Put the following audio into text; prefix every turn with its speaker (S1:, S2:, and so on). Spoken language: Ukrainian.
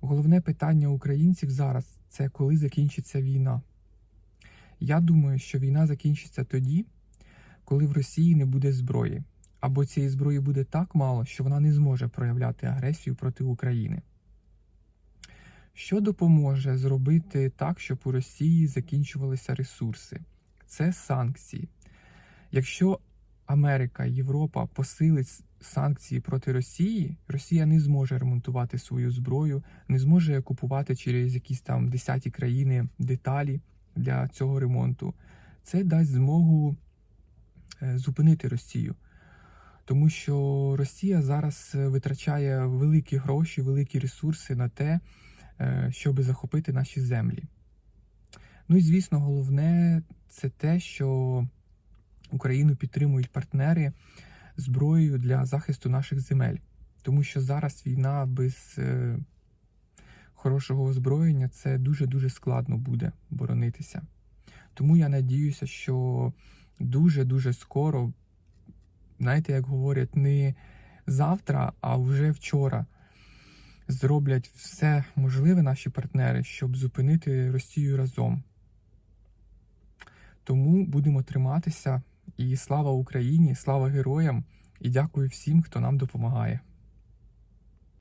S1: Головне питання українців зараз це коли закінчиться війна. Я думаю, що війна закінчиться тоді, коли в Росії не буде зброї, або цієї зброї буде так мало, що вона не зможе проявляти агресію проти України. Що допоможе зробити так, щоб у Росії закінчувалися ресурси? Це санкції. Якщо Америка, Європа посилить санкції проти Росії, Росія не зможе ремонтувати свою зброю, не зможе купувати через якісь там десяті країни деталі для цього ремонту. Це дасть змогу е, зупинити Росію. Тому що Росія зараз е, витрачає великі гроші, великі ресурси на те, е, щоб захопити наші землі. Ну і звісно, головне це те, що Україну підтримують партнери зброєю для захисту наших земель. Тому що зараз війна без е, хорошого озброєння це дуже-дуже складно буде боронитися. Тому я надіюся, що дуже-дуже скоро, знаєте, як говорять, не завтра, а вже вчора зроблять все можливе наші партнери, щоб зупинити Росію разом. Тому будемо триматися. І слава Україні, слава героям! І дякую всім, хто нам допомагає.